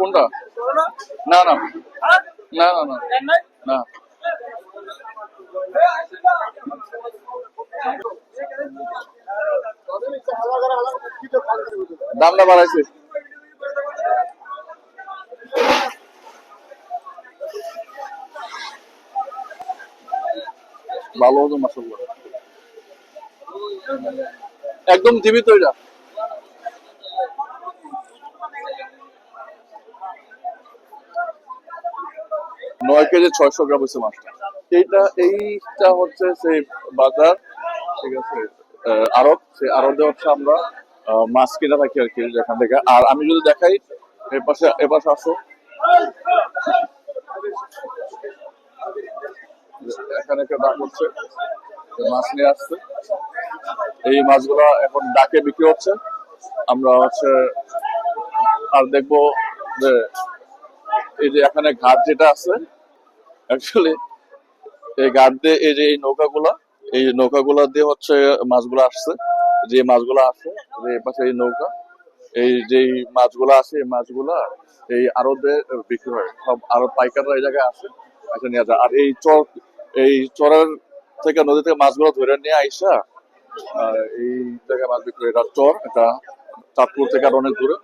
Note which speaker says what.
Speaker 1: কোনটা? না না। না না না। দামটা বাড়াইছে। ভালো হতো মাসাল্লাহ একদম জীবিত এটা। নয় কেজি ছয়শো গ্রাম হচ্ছে মাছটা। এইটা এইটা হচ্ছে সেই বাজার, ঠিক আছে আড়ত। সেই আড়তে হচ্ছে আমরা মাছ কিনে থাকি আর কি, যেখান থেকে। আর আমি যদি দেখাই এর পাশে এ পাশে আসো। এখানে একটা ডাক হচ্ছে মাছ নিয়ে আসছে। এই মাছগুলো এখন ডাকে বিক্রি হচ্ছে। আমরা হচ্ছে, আর দেখব যে এই যে এখানে ঘাট যেটা আছে অ্যাকচুয়ালি এই ঘাট দিয়ে এই যে এই নৌকাগুলা এই নৌকাগুলা দিয়ে হচ্ছে মাছগুলো আসছে, যে মাছগুলো আসে যে পাশে এই নৌকা, এই যে মাছগুলো আছে, এই মাছগুলা এই আরবে বিক্রি হয়, সব আরও পাইকাররা এই জায়গায় আসে এসে নিয়ে যায় আর এই চর, এই চরের থেকে নদী থেকে মাছগুলো ধরে নিয়ে আইসা এই জায়গায় মাছ বিক্রি হয়। এটা চর, এটা চাঁদপুর থেকে আর অনেক দূরে